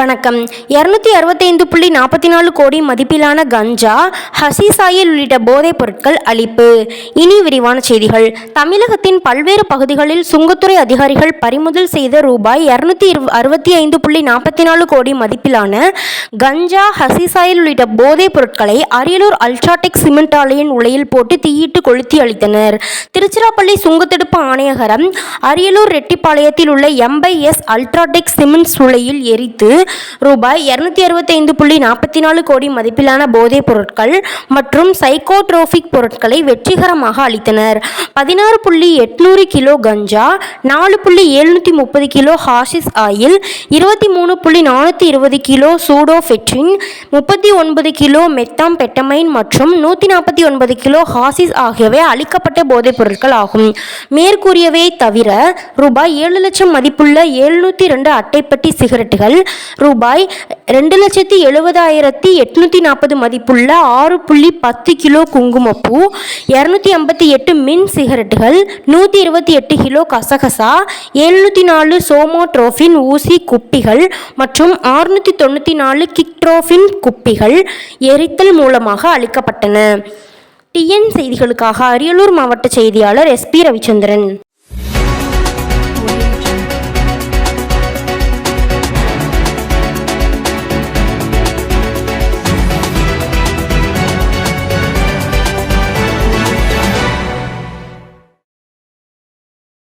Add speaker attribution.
Speaker 1: வணக்கம். இரநூத்தி அறுபத்தைந்து புள்ளி நாற்பத்தி நாலு கோடி மதிப்பிலான கஞ்சா ஹசிசாயில் உள்ளிட்ட போதைப் பொருட்கள் அளிப்பு. இனி விரிவான செய்திகள். தமிழகத்தின் பல்வேறு பகுதிகளில் சுங்கத்துறை அதிகாரிகள் பறிமுதல் செய்த ரூபாய் இரநூத்தி அறுபத்தி ஐந்து புள்ளி நாற்பத்தி நாலு கோடி மதிப்பிலான கஞ்சா ஹசிசாயில் உள்ளிட்ட போதைப் பொருட்களை அரியலூர் அல்ட்ராடெக் சிமெண்ட் ஆலையின் உலையில் போட்டு தீயிட்டு கொளுத்தி அளித்தனர். திருச்சிராப்பள்ளி சுங்கத்தடுப்பு ஆணையகரம் அரியலூர் ரெட்டிப்பாளையத்தில் உள்ள எம்பை எஸ் அல்ட்ராடெக் சிமெண்ட்ஸ் உலையில் எரித்து ரூபாய் இரநூத்தி அறுபத்தைந்து புள்ளி நாற்பத்தி நாலு கோடி மதிப்பிலான போதைப் பொருட்கள் மற்றும் சைக்கோட்ரோபிக் பொருட்களை வெற்றிகரமாக அளித்தனர். பதினாறு புள்ளி எட்நூறு கிலோ கஞ்சா நாலு புள்ளி எழுநூற்றி முப்பது கிலோ ஹாஷிஸ் ஆயில் இருபத்தி மூணு புள்ளி நானூற்றி இருபது கிலோ சூடோஃபெட்ரின் முப்பத்தி ஒன்பது கிலோ மெத்தாம் பெட்டமைன் மற்றும் நூற்றி நாற்பத்தி ஒன்பது கிலோ ஹாசிஸ் ஆகியவை அளிக்கப்பட்ட போதைப் பொருட்கள் ஆகும். மேற்கூறியவை தவிர ரூபாய் ஏழு லட்சம் மதிப்புள்ள எழுநூற்றி ரெண்டு அட்டைப்பட்டி சிகரெட்டுகள் ரூபாய் ரெண்டு லட்சத்தி எழுபதாயிரத்தி எட்நூற்றி நாற்பது மதிப்புள்ள ஆறு புள்ளி பத்து கிலோ குங்குமப்பூ இரநூத்தி ஐம்பத்தி எட்டு மின் சிகரெட்டுகள் நூற்றி இருபத்தி எட்டு கிலோ கசகசா எழுநூற்றி நாலு சோமோட்ரோஃபின் ஊசி குப்பிகள் மற்றும் ஆறுநூற்றி தொண்ணூற்றி நாலு கிக்ட்ரோஃபின் குப்பிகள் எரித்தல் மூலமாக அளிக்கப்பட்டன. டிஎன் செய்திகளுக்காக அரியலூர் மாவட்ட செய்தியாளர் எஸ்பி ரவிச்சந்திரன்.